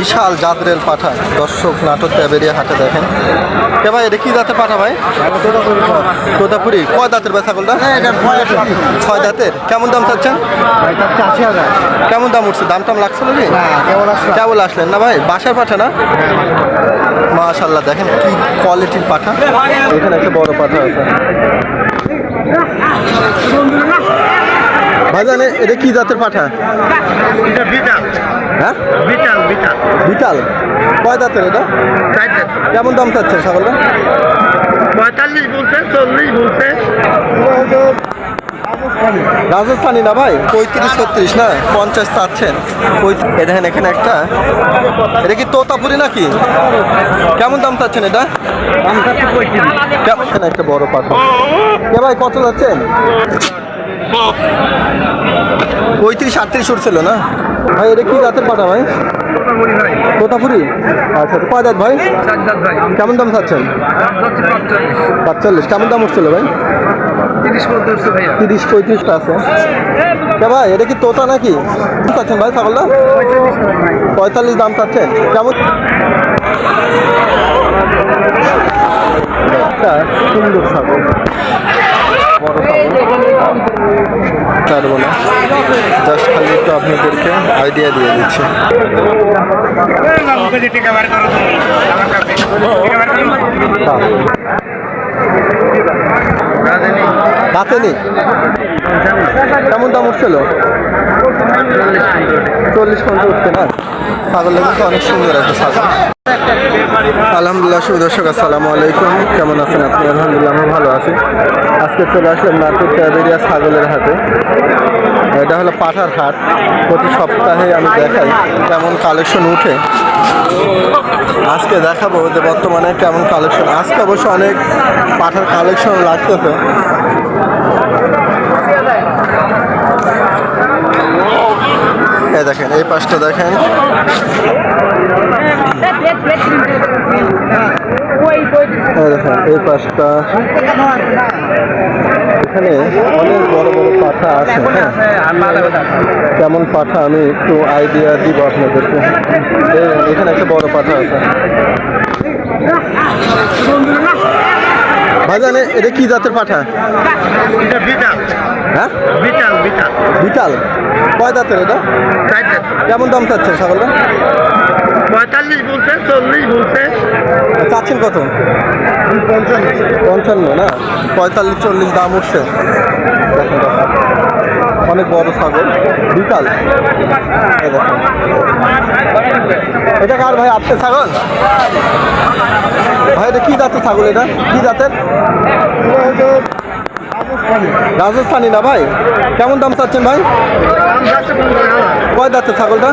বিশাল জাদরেল পাঠা। দর্শক নাটক বেরিয়ে হাটে দেখেন। কে ভাই এটা কি জাতের পাঠা ভাই? তোতাপুরি। কয় দাঁতের ভাই ছাগলটা? ছয় দাঁতের কেমন দাম চাচ্ছেন? কেমন দাম উঠছে? দাম টাম লাগছে নাকি? কেবল আসলেন না ভাই? বাসার পাঠা না? মাশাল্লাহ দেখেন কি কোয়ালিটির পাঠা। এখানে একটা বড় পাঠা আছে। ভাইজান এটা কি জাতের পাঠা? এটা বিটাল। হ্যাঁ? বিটাল বিটাল। বিটাল। কয় দাঁতের এটা? কেমন দাম চাচ্ছেন ছাগলটা? পঁয়তাল্লিশ বলছে চল্লিশ বলছে। রাজস্থানি না ভাই? পঁয়ত্রিশ ছত্রিশ না? পঞ্চাশ চাচ্ছেন। দেখেন এখানে একটা। এটা কি তোতাপুরি নাকি? কেমন দাম চাচ্ছেন এটা? একটা বড় পাথর কে ভাই কত যাচ্ছেন পঁয়ত্রিশ, আটত্রিশ উঠছিল না? ভাই, এটা কি জাতের পাঠা ভাই? তোতাপুরি? আচ্ছা আচ্ছা কয় দাঁত ভাই? কেমন দাম চাচ্ছেন? পাঁচচল্লিশ, কেমন দাম উঠছিল ভাই? তিরিশ, পঁয়ত্রিশটা আছে। ভাই, এটা কি তোতা নাকি? চাচ্ছেন ভাই, ছাগলটা? পঁয়তাল্লিশ দাম চাচ্ছেন। কেমন? সুন্দর ছাগল। পারব না জাস্ট খালি একটু আপনাদেরকে আইডিয়া দিয়ে দিচ্ছি। দাঁতে নেই? কেমন দাম উঠছিল? চল্লিশ পঞ্চাশ উঠছে না? ছাগলটা কিন্তু অনেক সুন্দর একটা ছাগল আলহামদুলিল্লাহ, শুভ দর্শক, আসসালামু আলাইকুম। কেমন আছেন আপনি? আলহামদুলিল্লাহ, আমি ভালো আছি। আজকে চলে আসলাম নাটক ক্যাবেরিয়া ছাগলের হাটে। এটা হলো পাঠার হাট। প্রতি সপ্তাহে আমি দেখাই কেমন কালেকশন উঠে। আজকে দেখাবো যে বর্তমানে কেমন কালেকশন। আজকে অবশ্য অনেক পাঠার কালেকশন লাগতেছে। এই দেখেন, এই পাশটা দেখেন। দেখেন, এই পাশটা। এখানে অনেক বড় বড় পাঠা আছে হ্যাঁ? কেমন পাঠা আমি একটু আইডিয়া দিব আপনাদেরকে। এখানে একটা বড় পাঠা আছে। ভাইজানে এটা কি জাতের পাঠা? এটা বিটাল। হ্যাঁ? বিটাল বিটাল। বিটাল। কয় জাতের এটা? কেমন দাম চাচ্ছেন ছাগলটা? পঁয়তাল্লিশ বলছে চল্লিশ বলছে। চাচ্ছেন কত? পঞ্চান্ন। পঞ্চান্ন না? পঁয়তাল্লিশ চল্লিশ দাম উঠছে। অনেক বড় ছাগল বিকাল। এটা কার ভাই? আপনি ছাগল? ভাই, এটা কি জাতের ছাগল এটা? কি জাতের? রাজস্থানি না ভাই? কেমন দাম চাচ্ছেন ভাই? কয় দাঁতের ছাগলটা?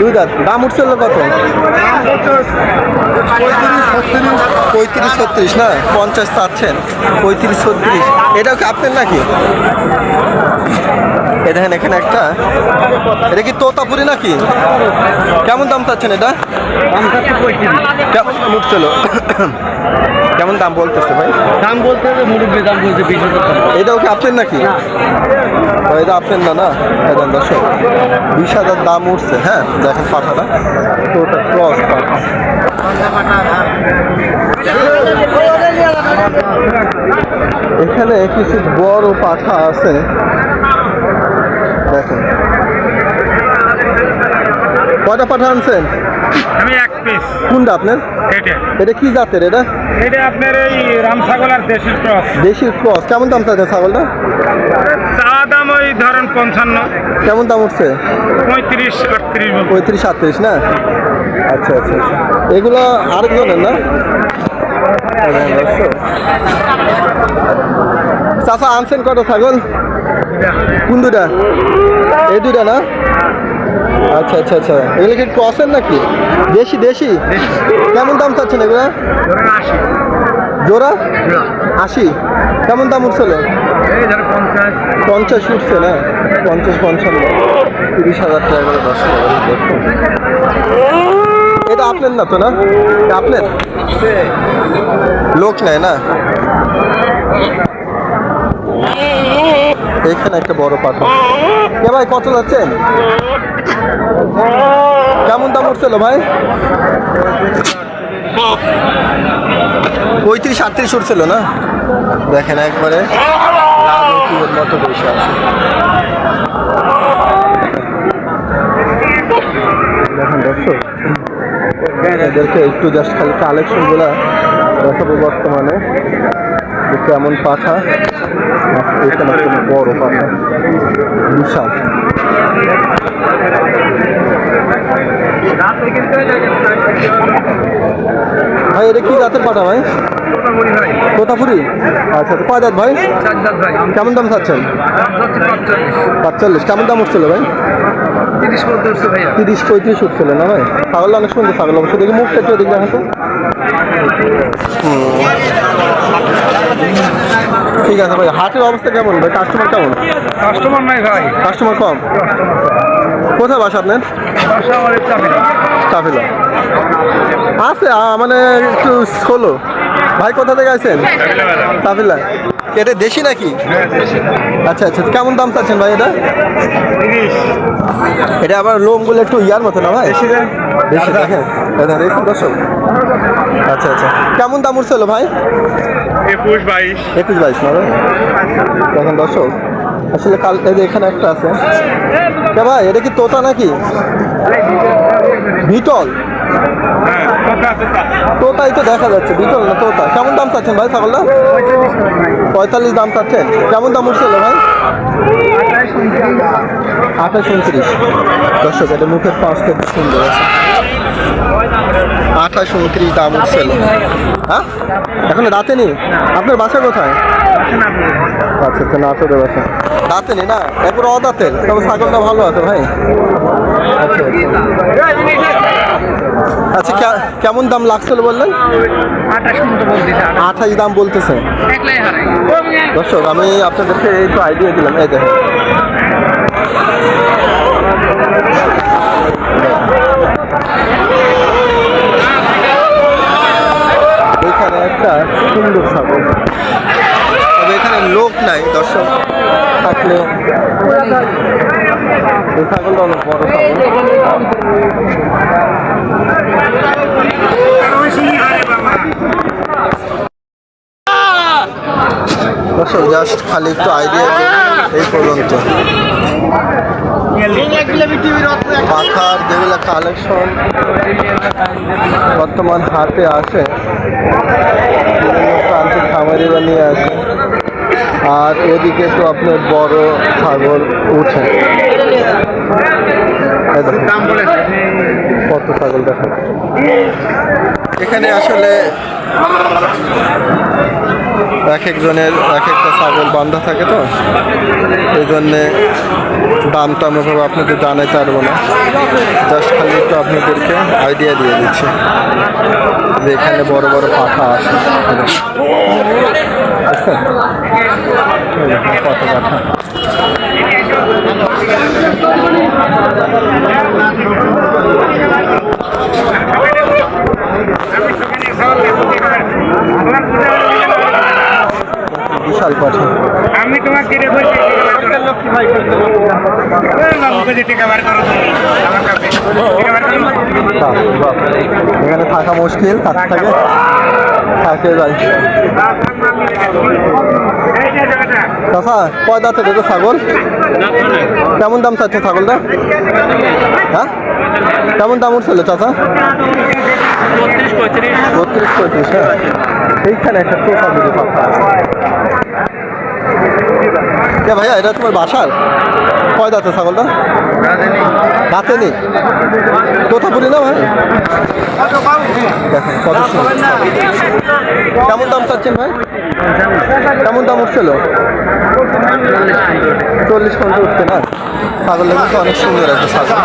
দুই দাঁত। দাম উঠছিল কত? পঁয়ত্রিশ ছত্রিশ না? পঞ্চাশ চাচ্ছেন। পঁয়ত্রিশ ছত্রিশ। এটাও কি আপনার নাকি? এ দেখেন এখানে একটা। এটা কি তোতাপুরি নাকি? কেমন দাম চাচ্ছেন এটা? কেমন? উঠছিল কেমন দাম বলতেছে ভাই? দাম বলতে মুরব্বী দাম বলছে বিশ হাজার এটাও কি আপনার নাকি? ও, এটা আপনার না না? এটা দর্শক বিশ হাজার দাম উঠছে হ্যাঁ? দেখেন পাঠাটা। তো ওটা ক্রস পাঠা। এখানে কিছু বড় পাঠা আছে। দেখেন। কয়টা পাঠা আনছেন? আমি এক পিস কোনটা আপনার? এটা। এটা কি জাতের এটা? এটা আপনার এই রাম ছাগল আর দেশির ক্রস। দেশির ক্রস। কেমন দাম চাইছে ছাগলটা? চা দাম ওই ধরেন পঞ্চান্ন। কেমন দাম উঠছে? পঁয়ত্রিশ আটত্রিশ পঁয়ত্রিশ আটত্রিশ না? আচ্ছা আচ্ছা আচ্ছা। এগুলো আরেকজনের না। চাচা আনছেন কত ছাগল? কোন দুটা এই দুটা না? আচ্ছা আচ্ছা আচ্ছা। এগুলো কি ক্রসের নাকি? দেশি দেশি? কেমন দাম চাচ্ছেন এগুলো? জোড়া আশি। কেমন দাম উঠছিল পঞ্চাশ। উঠছে না? পঞ্চাশ পঞ্চান্ন। তিরিশ হাজার টাকা করে দশ। এটা আপনার না তো না? আপনার? লোক নেয় না? এখানে একটা বড় পাথর। কে ভাই, কত যাচ্ছেন? কেমন দাম উঠছিল ভাই? পঁয়ত্রিশ, আটত্রিশ উঠছিল না? দেখেন একবারে মতো বসে আছে। দেখেন এদেরকে একটু জাস্ট খালি কালেকশনগুলো দেখাবো বর্তমানে কেমন পাঠা এখানে একটা বড় পাঠা বিশাল ভাই এটা কি জাতের পাঠা ভাই? কোথাপুরি আচ্ছা আচ্ছা কয় দাঁত ভাই? কেমন দাম চাচ্ছেন? পাঁচচল্লিশ। কেমন দাম উঠছিল ভাই? তিরিশ পঁয়ত্রিশ উঠছিল না ভাই? ছাগল অনেক সুন্দর ছাগল অবশ্য দেখি মুখটা একটু হয়তো ঠিক আছে ভাই হাটের অবস্থা কেমন ভাই? কাস্টমার কেমন? কাস্টমার নাই ভাই। কাস্টমার কম? কোথায় বাসা আপনার? কাফিলা আছে মানে একটু ষোলো ভাই কোথা থেকে আছেন কাফিলা এটা দেশি নাকি? আচ্ছা আচ্ছা কেমন দাম চাচ্ছেন ভাই এটা? এটা আবার লোমগুলো একটু ইয়ার মতো না ভাই? বেশি দেখেন। দেখুন দর্শক। আচ্ছা আচ্ছা। কেমন দাম উঠছিল ভাই? একুশ বাইশ। একুশ বাইশ না দেখেন দর্শক আসলে কাল এই যে এখানে একটা আছে। কে ভাই এটা কি তোতা নাকি? বিটল হ্যাঁ তোতাই তো দেখা যাচ্ছে বিটল না তোতা। কেমন দাম চাচ্ছেন ভাই ছাগলটা? পঁয়তাল্লিশ দাম চাচ্ছেন। কেমন দাম উঠছিল ভাই? আঠাশ উনত্রিশ। দর্শক এটা মুখের পাঁচটা খুব সুন্দর আছে। আঠাশ উনত্রিশ দাম উঠছিল হ্যাঁ? এখন রাতে নি আপনার বাসা কোথায়? আচ্ছা আচ্ছা নাটোরের বাসা। দাঁতে নি? না একবার অদাঁতের তবে ছাগলটা ভালো আছে ভাই। আচ্ছা কে- কেমন দাম লাগছিল বললেন? আঠাশ দাম বলতেছে। দর্শক আমি আপনাদেরকে এই তো আইডিয়া দিলাম। এই দেখেন এখানে একটা সুন্দর ছাগল তবে এখানে লোক নাই দর্শক থাকলে এই ছাগলটা অনেক বড় ছাগল দর্শক জাস্ট খালি একটু আইডিয়া এই পর্যন্ত। পাখার যেগুলো কালেকশন বর্তমান হাতে আসে বিভিন্ন প্রান্তিক খামারিরা নিয়ে আসে আর এদিকে তো আপনার বড় ছাগল উঠে। কত ছাগল দেখেন। এখানে আসলে এক একজনের এক একটা ছাগল বান্ধা থাকে তো এই জন্যে দাম টাম ওভাবে আপনাদের জানাই পারব না। জাস্ট খালি একটু আপনাদেরকে আইডিয়া দিয়ে দিচ্ছি যে এখানে বড় বড় পাখা আসে কত পাখা বিশাল পাখা আমি তোমাকে রে বলছি লক্ষ্মী ভাই করতে টিকা বার করো আমার কাছে টিকা বার করো বাহ, বাহ। এখানে থাকা মুশকিল থাকতে থাকে। থাকে যাই চাষা কয় দাঁতে দেখো ছাগল? কেমন দাম চাচ্ছে ছাগলটা? হ্যাঁ? কেমন দাম উঠছিল চাচা? বত্রিশ পঁয়ত্রিশ হ্যাঁ। এইখানে একটা টোকা এ ভাইয়া এটা তোমার বাসার? কয় দাঁতে ছাগলটা? দাঁতে নেই। কোথা বলি না ভাই? দেখেন কত কেমন দাম চাচ্ছেন ভাই? কেমন দাম উঠছিল? চল্লিশ পঞ্চাশ উঠছে না? ছাগলটা কিন্তু অনেক সুন্দর একটা ছাগল।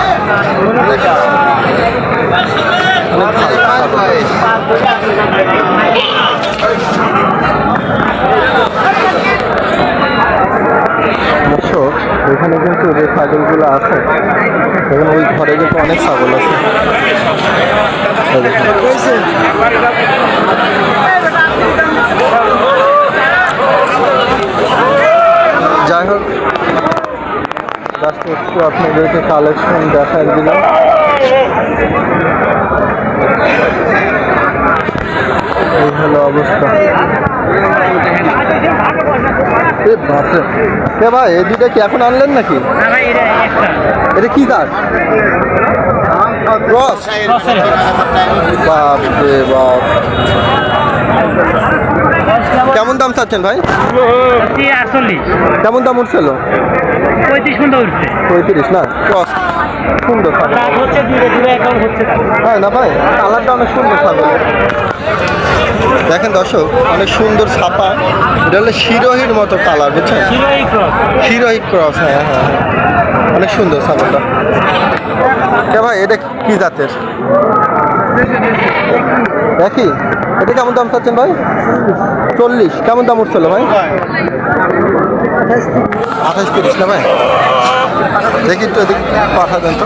দর্শক এখানে কিন্তু যে ছাগলগুলো আছে। এখানে ওই ঘরে কিন্তু অনেক ছাগল আছে। যাই হোক একটু আপনাদেরকে কালেকশন দেখার দিলাম। এই হলো অবস্থা। এ বাপরে। কে ভাই এই দুটা কি এখন আনলেন নাকি? এটা কি কাজ? ক্রস বাপ রে বাপ। কেমন দাম চাচ্ছেন ভাই? কেমন দাম উঠছিল পঁয়ত্রিশ না? ক্রস সুন্দর ছাগল হচ্ছে দূরে দূরে এখন হচ্ছে হ্যাঁ না ভাই কালারটা অনেক সুন্দর ছাগল দেখেন দর্শক অনেক সুন্দর ছাপা। এটা হলো শিরোহির মতো কালার বুঝছেন? শিরোহি ক্রস। হ্যাঁ হ্যাঁ হ্যাঁ। অনেক সুন্দর ছাগলটা কে ভাই এটা কি জাতের? দেখি এটা কেমন দাম চাচ্ছেন ভাই? চল্লিশ। কেমন দাম উঠছিল ভাই? আঠাশ তিরিশ না ভাই? দেখি তো এদিক পাঠা দেন তো।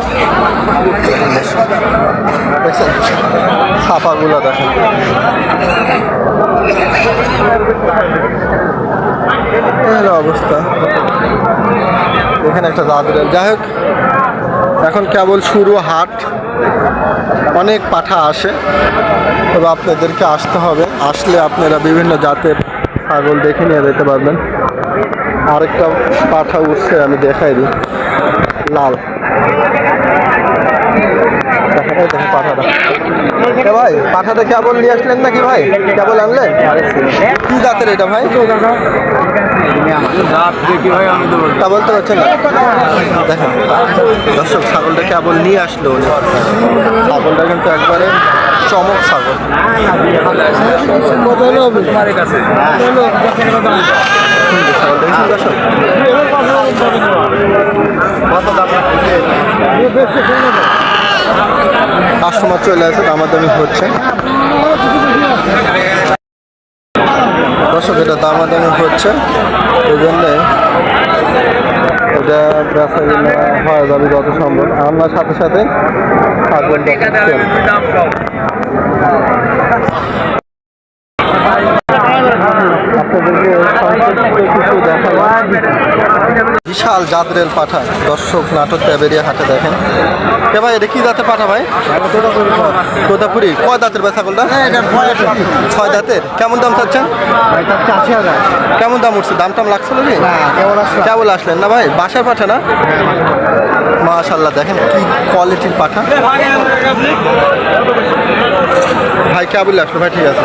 দেখছেন? ছাপাগুলো দেখেন। এই অবস্থা। এখানে একটা জাদুর যাই হোক, এখন কেবল শুরু হাট। অনেক পাঠা আসে। তবে আপনাদেরকে আসতে হবে। আসলে আপনারা বিভিন্ন জাতের ছাগল দেখে নিয়ে যেতে পারবেন। আরেকটা পাঠা উঠছে আমি দেখাই দিই। লাল। দেখেন পাঠাটা এ ভাই পাঠাটা কেবল নিয়ে আসলেন নাকি ভাই? কেবল আনলেন? কি জাতের এটা ভাই? তা বলতে পারছেন না? দেখেন দর্শক ছাগলটা কেবল নিয়ে আসলো উনি। ছাগলটা কিন্তু একবারে চমক ছাগল। কাস্টমার চলে আসে, দামাদামি হচ্ছে। দর্শক, এটা দামাদামি হচ্ছে। এই জন্যে এটা কিনা হয়ে যাবে যত সম্ভব। আমরা সাথে সাথে ছাগল কিছু বিশাল জাদরেল পাঠা। দর্শক নাটক ক্যাবেরিয়া হাটে দেখেন। কে ভাই এটা কি দাঁতে পাঠা ভাই? তোতাপুরি। কয় দাঁতের ভাই ছাগলটা ছয় দাঁতের। কেমন দাম চাচ্ছেন? কেমন দাম উঠছে? দাম টাম লাগছিল কি কেবল আসলেন না ভাই? বাসার পাঠা না? মাশাল্লাহ দেখেন কি কোয়ালিটির পাঠা। ভাই কেবল আসলো ভাই ঠিক আছে।